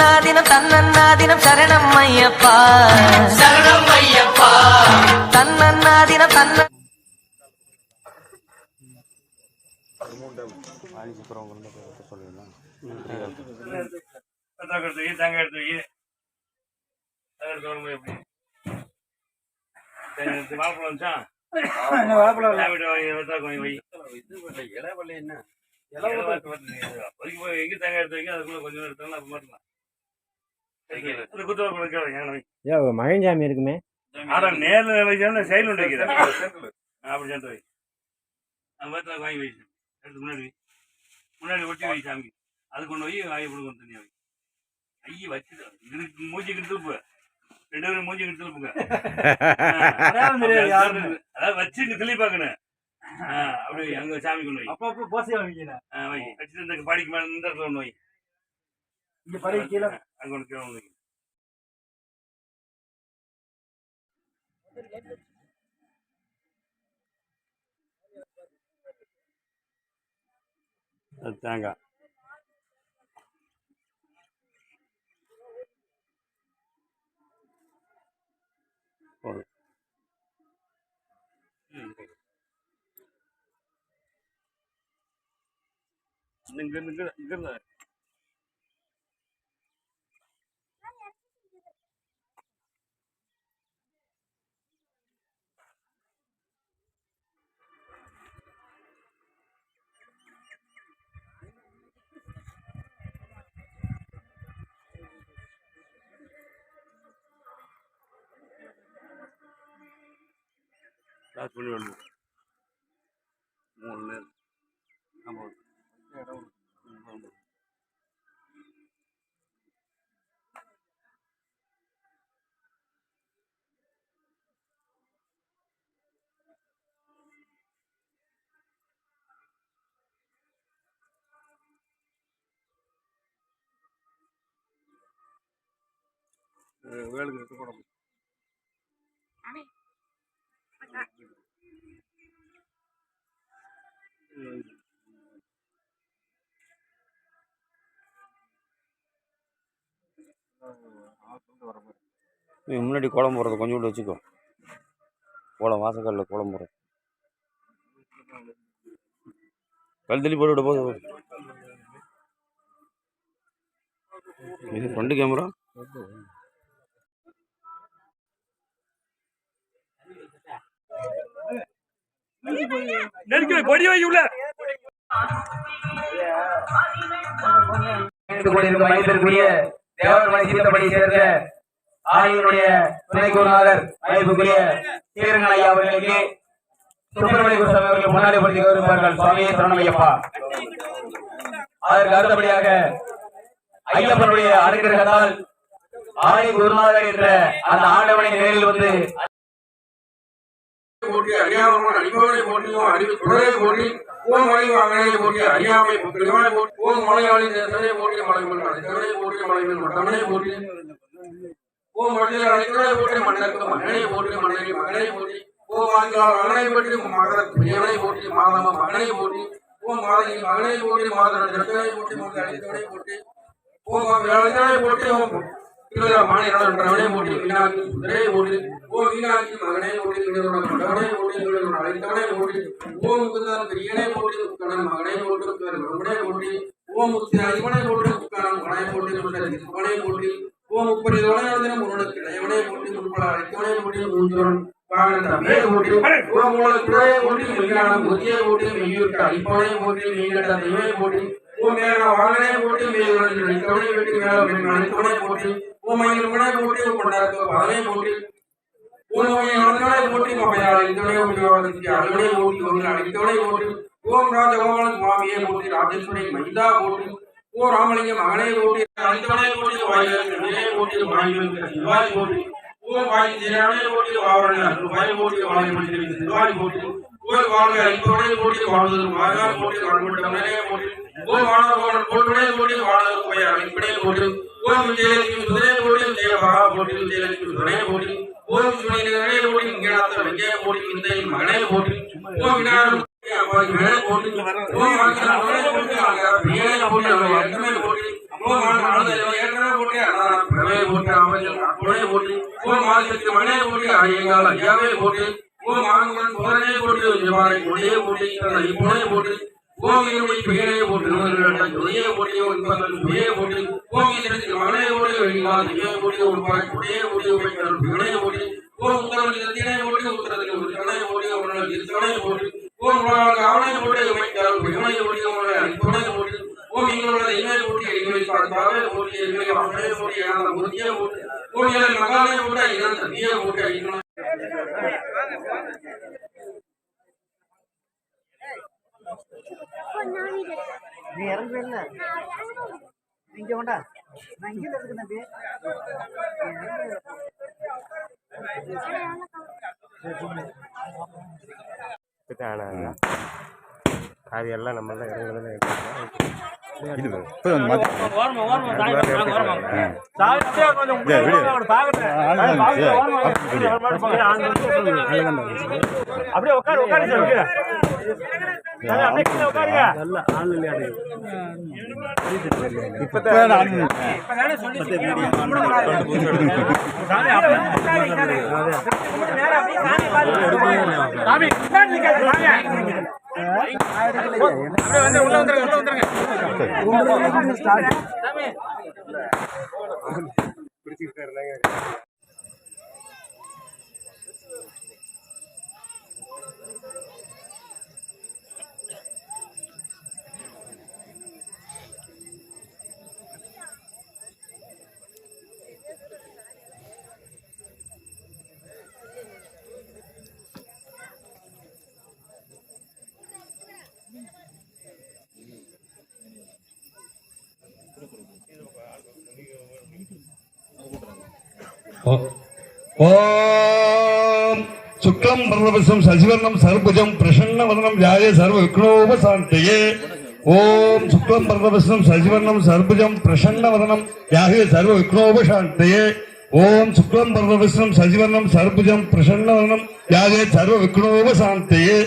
தன்னன்னாதினம் தன்னன்னாதினம் சரணம் ஐயப்பா. சரணம் ஐயப்பா தன்னன்னாதினம் தன்ன எப்படி வாழைப்பழம் என்ன போய் எங்க தேங்காய் எடுத்து வைக்க அதுக்குள்ள கொஞ்சம் எடுத்தாலும் அப்ப மாட்டலாம் அது குத்துவா கொடுக்க வை வை ஏன் மகன்சாமி இருக்குமே. ஆனா நேர்ல சைடு ஒன்று வைக்கிறேன் அப்படி வை பத்தாக்கு வாங்கி வை எடுத்து முன்னாடி முன்னாடி ஒட்டி வை சாமி. அது கொண்டு போய் வாங்கி கொடுக்கணும் தனியா வை. ஐய வச்சுட்டு இதுக்கு கிட்டுப்பு ரெண்டு பேரும் மூஞ்சி கிட்டு திருப்புங்க அதாவது வச்சு பார்க்கணும். ஆ, அப்படி அங்க சாமி கொண்டு வை. அப்பப்போ போசி வாங்கிக்கிறேன் ஆ, வை. வச்சுட்டு இந்த படிக்கு மேல இந்த இடத்துல ஒன்று வை. இங்க படி கீழே அங்க கீழே ஒன்று தேங்காய். போதும். இங்க இருந்து இங்க இங்க இருந்து கிளாஸ் பண்ணி வரணும் மூணு நேரம் ஆமாம் வேலுக்கு எடுத்து போட நீ முன்னாடி குளம் போடுறது கொஞ்சோண்டு வச்சுக்கோ. குளம் வாசக்கல்ல குளம் போடுறது. கல் தள்ளி போட்டு விட போதும் இது ஃப்ரண்ட் கேமரா நெருக்கி வை, பொடி வை உள்ள. மனிதருக்குரிய தேவர் சீர்த்தபடி சேர்ந்த ஆணையனுடைய துணை குருநாதர் சீரங்கன் ஐயா அவர்களுக்கு சுப்பிரமணிய குருசாமி அவர்கள் முன்னாடி படுத்தி கௌரவிப்பார்கள். சுவாமியே சரணமையப்பா. அதற்கு அடுத்தபடியாக ஐயப்பனுடைய அனுகிரகத்தால் ஆணை குருநாதர் என்ற அந்த ஆண்டவனை நேரில் வந்து போட்டி அறியாமல் அறிவுகளை போட்டியும் அறிவு துறையை போட்டி ஓம் மலை வாங்கனை போற்றி அறியாமை புத்திரமாய் போற்றி ஓம் மலையாளி தேசனை போற்றி மலைமல் அனைத்தவனை போற்றி மலைமல் மட்டமனை போற்றி ஓம் மலையில் அனைத்தவனை போற்றி மன்னருக்கு மகனை போட்டி மன்னரை மகனை போட்டி ஓம் ஆங்கிலார் மகனை போற்றி மகர பிரியவனை போற்றி மாதம மகனை போட்டி ஓம் மாதையின் மகனை போட்டி மாதர போட்டி போற்றி மகன் அனைத்தவனை போற்றி ஓம் அனைத்தவனை போற்றி ஓம் மாநிலவனை போற்றி மீனாட்சி சுந்தரை போற்றி ஓம் மீனாட்சி மகனை போற்றி மீனவன மகனை போற்றி மீனவன அழைத்தவனை போற்றி ஓம் முகுந்தன் பெரியனை போற்றி முக்கணன் மகனை போற்றி முக்கணன் பிரபுனை போற்றி ஓம் முக்தி அதிபனை போற்றி முக்கணன் மகனை போற்றி முக்கணன் திருப்பனை போற்றி ஓம் முப்படி தோழனை முருனுக்கு இளையவனை போற்றி முன்பட அழைத்தவனை போற்றி மூஞ்சோரன் வாகன தம்பியை போற்றி ஓம் மூல துறையை போற்றி மெய்ஞானம் போற்றி மெய்யூருக்கு அழிப்பவனை போற்றி மெய்கட்ட தெய்வனை ஓம் மேல வாகனை போற்றி மெய்யுடன் அழைத்தவனை போற்றி மேல அழைத்தவனை போற்றி ஓம் மயில் மனை போற்றி கொண்டாக்க உபயோகத்திற்கு அழகனை போற்றி ஒரு அழைத்தவனை போற்றி ஓம் ராஜகோபால சுவாமியை போற்றி ராஜேஸ்வரி மைதா போற்றி ஓ ராமலிங்க மகனை போற்றி அழைத்தவனை போற்றி வாயுவை போற்றி வாயுவை சிவாய் போற்றி ஓம் வாயு ஜெயனை போற்றி வாவரண ரூபாய் போற்றி வாயு வாழ்க வாழ்வதற்கு மாகான் போற்றி வாழ்வட்டவனே போற்றி ஓம் வாழ போற்றுடனே போற்றி வாழ்வதற்கு போய் அழைப்பிடை போற்றி ஓம் விஜயலட்சுமி சுதனே போற்றி விஜயமகா போற்றி விஜயலட்சுமி சுதனே போற்றி ஓம் சுமணிகரனே போற்றி இங்கேநாத்த வெங்கைய போற்றி விந்தையின் மகனே போற்றி ஓம் விநாயகர் மகனே போற்றி ஓம் மகனே போற்றி பிரியனே போற்றி ஏற்கனவே போற்றி ஓம் மகனே ஏற்கனவே போற்றி மலையில் துணை போட்டி ஓம் மாதத்திற்கு மனே போட்டி ஐயங்கால் ஐயாவே போட்டி ஓம் ஆண்குடன் புதனே போட்டி விமானை கொடியே போட்டி தன்னை இப்புனை போட்டி ஓம் இருமை பெயரே போட்டி நூறு துணையே போட்டி. ஒன்பது துணையே போட்டி ஓம் இதற்கு மகனே போட்டி வெள்ளிமால் ஐயா போட்டி ஒன்பது துணையே போட்டி. உமைக்கள் பிணை போட்டி ஓம் ஒரு கணை போட்டி ஒரு திருத்தணை போட்டி. ஓம் உலக அவனை போட்டி உமைக்கள் பிணை போட்டி ஒரு துணை போட்டி. ஓம் எங்களோட இணைய போட்டி எங்களை பார்த்தாவே போட்டி எங்களை அவனே எங்களை நீ இறங்குவே இல்ல இங்க கொண்டா. நான் இங்க இருக்கு தம்பி. அது எல்லாம் நம்ம தான் இறங்குறதுல. அப்படியே உட்காரு உட்காரு சார் அப்படியே கீழே உட்காருங்க ஓம் சுக்லம் பரவசம் சசிவர்ணம் சர்புஜம் பிரசன்ன வதனம் ஜாய சர்வ விக்னோபசாந்தியே ஓம் சுக்லம் பரவசம் சசிவர்ணம் சர்புஜம் பிரசன்ன வதனம் யாகே சர்வ விக்னோபசாந்தியே ஓம் சுக்லம் பரவசம் சசிவர்ணம் சர்புஜம் பிரசன்ன வதனம் யாகே சர்வ விக்னோபசாந்தியே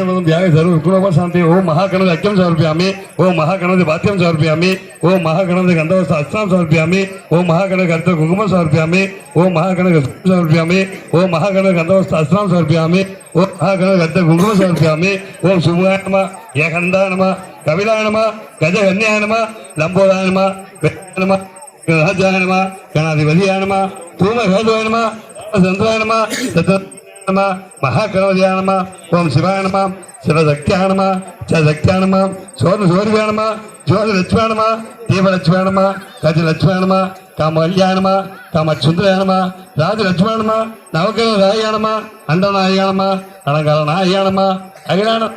वंदम ध्याय सर्व गुणवा शांति ओम महागणपति अक्यम समर्पयामि ओम महागणपति भात्यम समर्पयामि ओम महागणपति गंधवस्थ अस्ताम समर्पयामि ओम महागणपति अर्थ कुंकुम समर्पयामि ओम महागणपति समर्पयामि ओम महागणपति गंधवस्थ अस्ताम समर्पयामि ओम महागणपति अर्थ कुंकुम समर्पयामि ओम सुमुखाय नमः एकंदा नमः कपिलाय नमः गजगन्याय नमः लंबोदाय नमः नमः गणहजाय नमः गणाधिपतियाय नमः धूमघोषाय नमः संत्राय नमः నమ. మహాకణవదయా నమ. ఓం శివాయ నమ. శివశక్త్యా నమ. శక్త్యా నమ. సోర్ణ సూర్యా నమ. జ్యోతిలక్ష్మ్యా నమ. దీపలక్ష్మ్యా నమ. గజలక్ష్మ్యా నమ. కమల్యా నమ. కమచుంద్రయా నమ. రాజలక్ష్మ్యా నమ. నవగ్రహ రాయా నమ. అండనాయా నమ. అణగల నాయా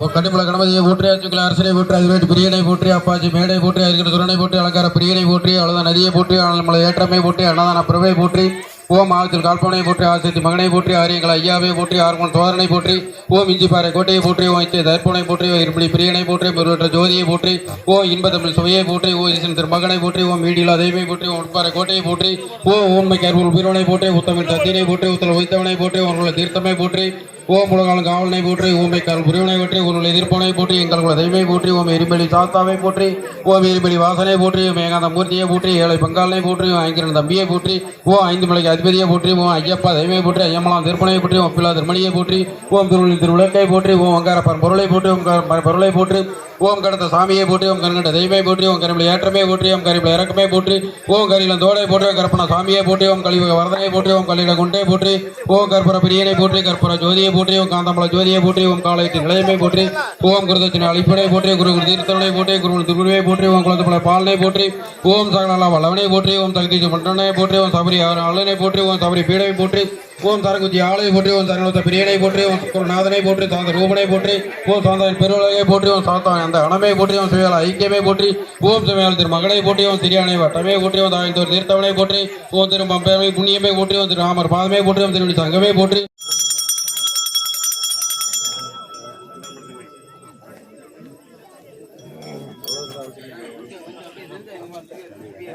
நம கணபதியை போற்றி அச்சுக்கள் அரசனை போற்றி அதிவேட்டு பிரியனை போற்றி அப்பாச்சி மேடை போற்றி அதுக்கிட்ட துரணை போற்றி அலங்கார பிரியனை போற்றி அவ்வளோதான் நதியை போற்றி நம்மளை ஏற்றமை போற்றி அன்னதான பிரபை போற்றி ஓம் ஆகத்தில் கால்பனை போற்றி ஆசத்தி மகனை போற்றி ஆரியங்கள் ஐயாவை போற்றி ஆர்மன் தோரனை போற்றி ஓம் இஞ்சிப்பாறை கோட்டையை போற்றி ஓ இச்சை தர்ப்பனை போற்றி ஓ இருப்படி பிரியனை போற்றி முருகற்ற ஜோதியை போற்றி ஓ இன்ப தமிழ் சுவையை போற்றி ஓ ஈசன் திருமகனை போற்றி ஓம் வீடிலா தெய்வமை போற்றி ஓம் உட்பாறை கோட்டையை போற்றி ஓ ஓன்மை கருவூர் பீரோனை போற்றி உத்தமிழ் சத்தியனை போற்றி உத்தல வைத்தவனை போற்றி உங்களுடைய தீர்த்தமை போற்றி ஓம் உலகால் காவலனை போற்றி ஓமை கால் புரிவனை போற்றி உன்னுடைய எதிர்ப்பனை போற்றி எங்கள் குல போற்றி ஓம் எரிமலி தாத்தாவை போற்றி ஓம் எரிமலி வாசனை போற்றி ஓம் ஏகாந்த மூர்த்தியை போற்றி ஏழை பங்காளனை போற்றி ஓம் ஐங்கிரன் தம்பியை போற்றி ஓ ஐந்து மலைக்கு அதிபதியை போற்றி ஓம் ஐயப்பா தெய்வமை போற்றி ஐயம்மலாம் திருப்பனை போற்றி ஓம் பிள்ளா திருமணியை போற்றி ஓம் திருவள்ளி திருவிளக்கை போற்றி ஓம் அங்கார பொருளை போற்றி ஓம் பொருளை போற்றி ஓம் கடந்த சாமியை போற்றி ஓம் கருங்கட்ட தெய்வமே போற்றி ஓம் கரிமலை ஏற்றமே போற்றி ஓம் கரிமலை இறக்கமே போற்றி ஓம் கரியில தோடை போற்றி ஓம் கற்பன சாமியை போற்றி ஓம் கழிவு வரதனை போற்றி ஓம் கலிட குண்டை போற்றி ஓம் கற்பூர பிரியனை போற்றி கற்பூர ஜோதியை போற்றி ஓம் காந்தமல ஜோதியை போற்றி ஓம் காலைக்கு நிலையமை போற்றி ஓம் குருதத்தின் அழிப்படை போற்றி குரு குரு தீர்த்தனை போற்றி குரு திருவுருவை போற்றி ஓம் குலத்தப்பட பாலனை போற்றி ஓம் சகல வல்லவனை போற்றி ஓம் தகுதி மன்றனை போற்றி ஓம் சபரி அல்லனை போற்றி ஓம் சபரி பீடை போற்றி ஓம் தரகுத்தி ஆலை போற்றி ஓம் தரநூத்த பிரியனை போற்றி ஓம் குருநாதனை போற்றி தாந்த ரூபனை போற்றி ஓம் சாந்தன் பெருவுலகை போற்றி ஓம் சாத்தான் அந்த அணமை போற்றி ஓம் சிவையால் ஐக்கியமே போற்றி ஓம் சிவையால் திரு மகனை போற்றி ஓம் திரியானை வட்டமே போற்றி ஓம் தாய்ந்தோர் தீர்த்தவனை போற்றி ஓம் திரு பம்பை புண்ணியமே போற்றி ஓம் திரு ராமர் பாதமே போற்றி ஓம் திருவிழி சங்கமே போற்றி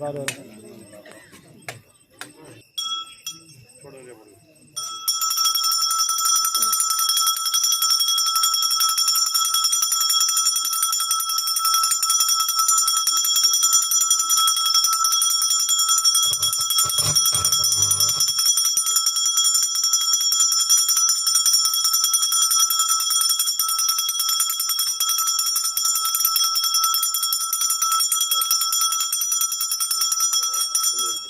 发的 சாமி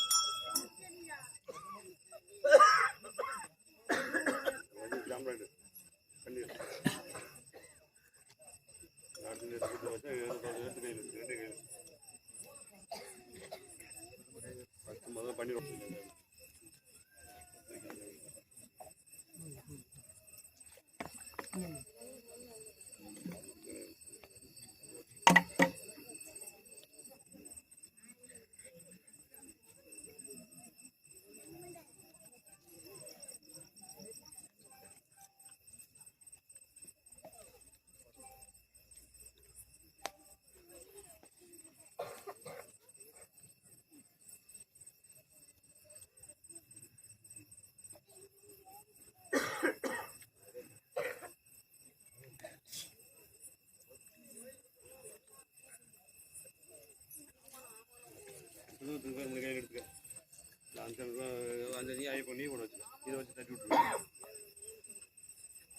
ஆகி பண்ணி கூட வச்சு இதை வச்சு தட்டி விட்டுருவேன்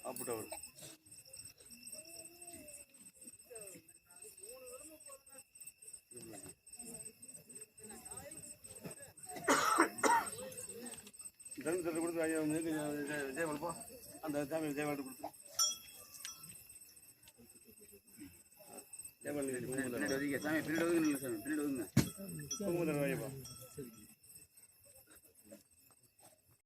சாப்பிட்டு வரும். தட்டு கொடுத்து ஐயா விஜயமல் போ. அந்த சாமி விஜயமல் கொடுத்து ஜெயமல் பின்னாடி ஒதுங்க சாமி பின்னாடி ஒதுங்க. சாமி பின்னாடி ஒதுங்க